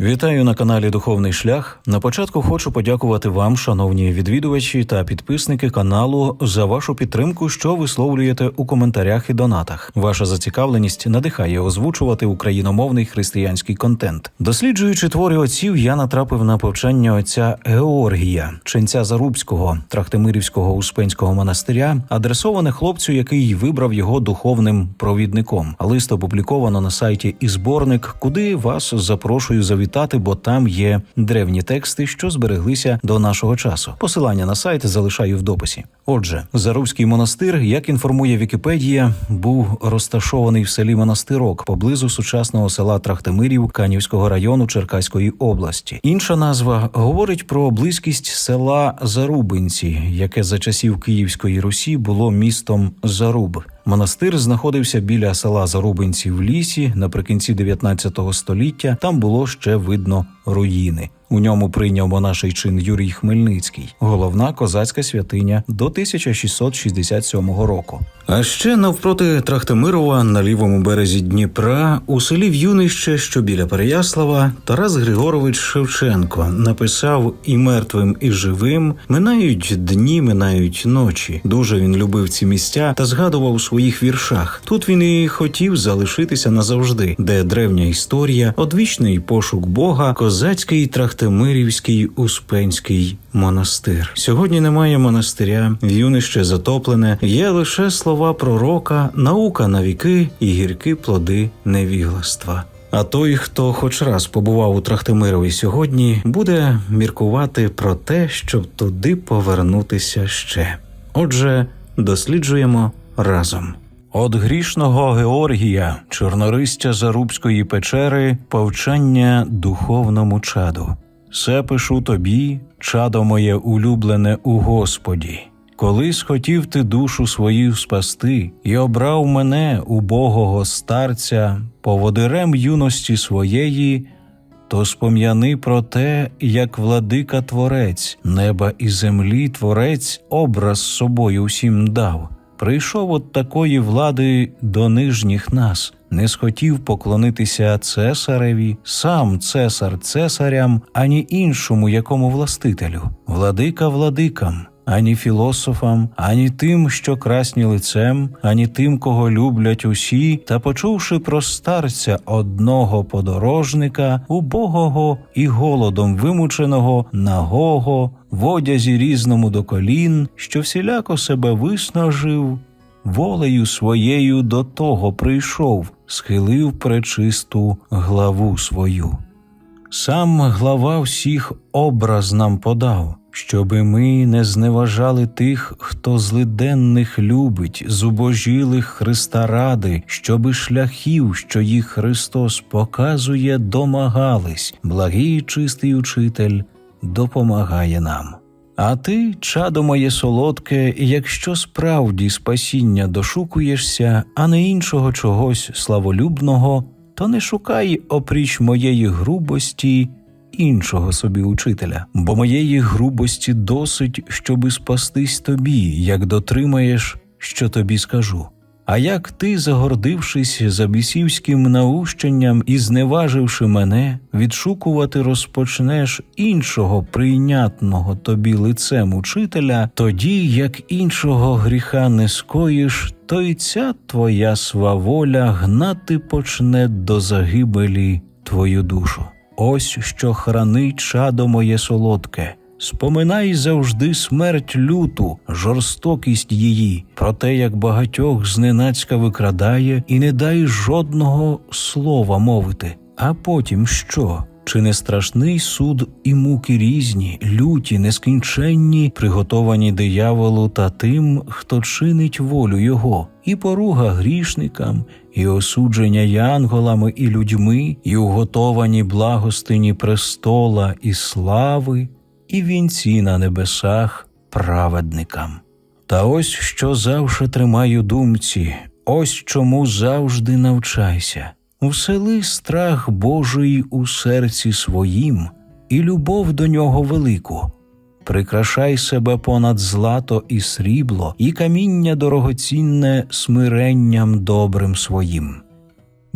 Вітаю на каналі Духовний Шлях. На початку хочу подякувати вам, шановні відвідувачі та підписники каналу, за вашу підтримку, що висловлюєте у коментарях і донатах. Ваша зацікавленість надихає озвучувати україномовний християнський контент. Досліджуючи твори отців, я натрапив на повчання отця Георгія, ченця Зарубського, Трахтимирівського успенського монастиря, адресоване хлопцю, який вибрав його духовним провідником. Лист опубліковано на сайті і зборник, куди вас запрошую завітати, бо там є древні тексти, що збереглися до нашого часу. Посилання на сайт залишаю в дописі. Отже, Зарубський монастир, як інформує Вікіпедія, був розташований в селі Монастирок поблизу сучасного села Трахтимирів Канівського району Черкаської області. Інша назва говорить про близькість села Зарубинці, яке за часів Київської Русі було містом Заруб. Монастир знаходився біля села Зарубинці в лісі наприкінці 19 століття. Там було ще видно руїни. У ньому прийняв монаший чин Юрій Хмельницький, головна козацька святиня до 1667 року. А ще навпроти Трахтимирова на лівому березі Дніпра у селі В'юнище, що біля Переяслава, Тарас Григорович Шевченко написав і мертвим, і живим минають дні, минають ночі. Дуже він любив ці місця та згадував у своїх віршах. Тут він і хотів залишитися назавжди, де древня історія, одвічний пошук Бога, козацький Трахтимирівський Успенський монастир. Сьогодні немає монастиря, в'юнище затоплене, є лише слова пророка, наука на віки і гіркі плоди невігластва. А той, хто хоч раз побував у Трахтимирові сьогодні, буде міркувати про те, щоб туди повернутися ще. Отже, досліджуємо разом. От грішного Георгія, чорнористя Зарубської печери, повчання духовному чаду. Се пишу тобі, чадо моє улюблене у Господі. Колись хотів ти душу свою спасти, і обрав мене, убогого старця, поводирем юності своєї, то спом'яни про те, як владика творець, неба і землі творець образ собою всім дав. Прийшов от такої влади до нижніх нас, не схотів поклонитися цесареві, сам цесар цесарям, ані іншому якому властителю, владика владикам, ані філософам, ані тим, що красні лицем, ані тим, кого люблять усі, та почувши про старця одного подорожника, убогого і голодом вимученого, нагого, в одязі різному до колін, що всіляко себе виснажив, волею своєю до того прийшов, схилив пречисту главу свою. Сам глава всіх образ нам подав, щоби ми не зневажали тих, хто злиденних любить, зубожілих Христа ради, щоби шляхів, що їх Христос показує, домагались, благий чистий учитель допомагає нам. А ти, чадо моє солодке, якщо справді спасіння дошукуєшся, а не іншого чогось славолюбного, то не шукай опріч моєї грубості іншого собі учителя, бо моєї грубості досить, щоби спастись тобі, як дотримаєш, що тобі скажу. А як ти, загордившись за бісівським наущенням і зневаживши мене, відшукувати розпочнеш іншого прийнятного тобі лицем учителя, тоді як іншого гріха не скоїш, то й ця твоя сваволя гнати почне до загибелі твою душу. Ось що хранить чадо моє солодке. Споминай завжди смерть люту, жорстокість її, про те, як багатьох зненацька викрадає, і не дай жодного слова мовити. А потім що? Чи не страшний суд і муки різні, люті, нескінченні, приготовані дияволу та тим, хто чинить волю його, і поруга грішникам, і осудження янголами і людьми, і уготовані благостині престола і слави, і вінці на небесах праведникам. Та ось що завше тримаю думці, ось чому завжди навчайся. Усели страх Божий у серці своїм і любов до нього велику. Прикрашай себе понад злато і срібло, і каміння дорогоцінне смиренням добрим своїм.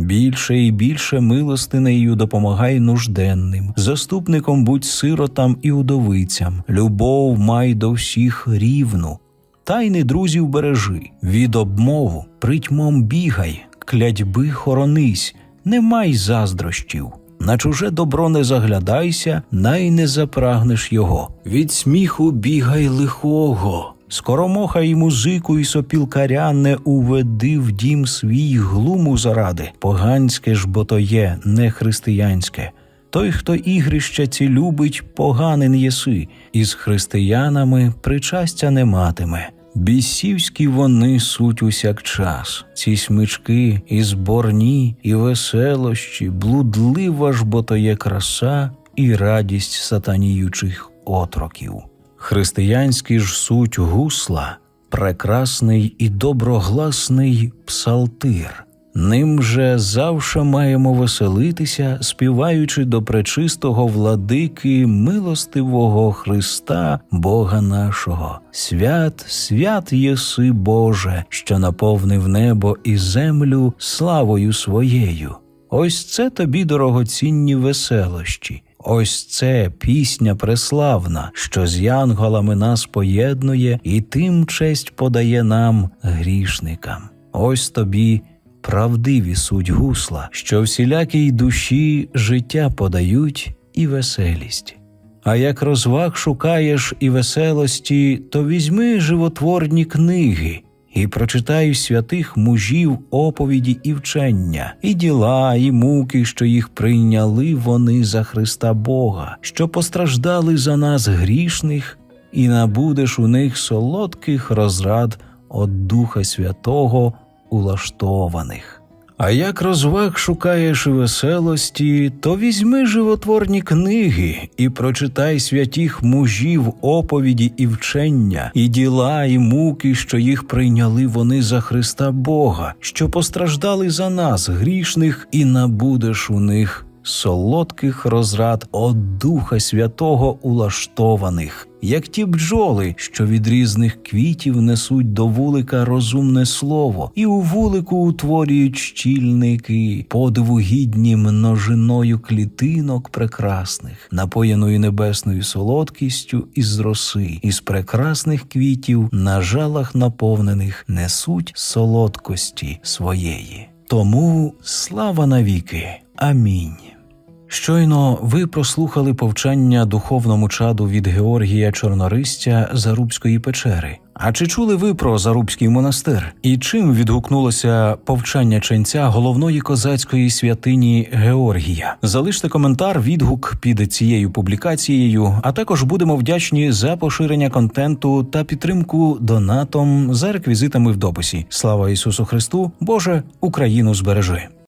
Більше і більше милостинею допомагай нужденним, заступником будь сиротам і удовицям, любов май до всіх рівну. Тайни друзів бережи, від обмову притьмом бігай, клядьби хоронись, не май заздрощів. На чуже добро не заглядайся, най не запрагнеш його. Від сміху бігай лихого. Скоромоха й музику, і сопілкаря не уведи в дім свій глуму заради. Поганське ж бо то є, не християнське. Той, хто ігрища ці любить, поганин єси, і з християнами причастя не матиме. Бісівські вони суть усякчас, ці смички, і зборні, і веселощі, блудлива ж бо то є краса і радість сатаніючих отроків. Християнські ж суть гусла, прекрасний і доброгласний псалтир. Ним же завше маємо веселитися, співаючи до пречистого владики милостивого Христа, Бога нашого. Свят, свят єси, Боже, що наповнив небо і землю славою своєю. Ось це тобі дорогоцінні веселощі. Ось це пісня преславна, що з янголами нас поєднує і тим честь подає нам грішникам. Ось тобі правдиві суть гусла, що всілякій душі життя подають і веселість. А як розваг шукаєш і веселості, то візьми животворні книги і прочитаю святих мужів оповіді і вчення, і діла, і муки, що їх прийняли вони за Христа Бога, що постраждали за нас грішних, і набудеш у них солодких розрад от Духа Святого улаштованих. А як розваг шукаєш веселості, то візьми животворні книги і прочитай святіх мужів оповіді і вчення, і діла, і муки, що їх прийняли вони за Христа Бога, що постраждали за нас, грішних, і набудеш у них солодких розрад от Духа Святого улаштованих, як ті бджоли, що від різних квітів несуть до вулика розумне слово, і у вулику утворюють щільники, подиву гідні множиною клітинок прекрасних, напоєною небесною солодкістю із роси, із прекрасних квітів на жалах наповнених несуть солодкості своєї. Тому слава навіки. Амінь. Щойно ви прослухали повчання духовному чаду від Георгія Чорнористя Зарубської печери. А чи чули ви про Зарубський монастир? І чим відгукнулося повчання ченця головної козацької святині Георгія? Залиште коментар, відгук під цією публікацією, а також будемо вдячні за поширення контенту та підтримку донатом за реквізитами в дописі. Слава Ісусу Христу! Боже, Україну збережи!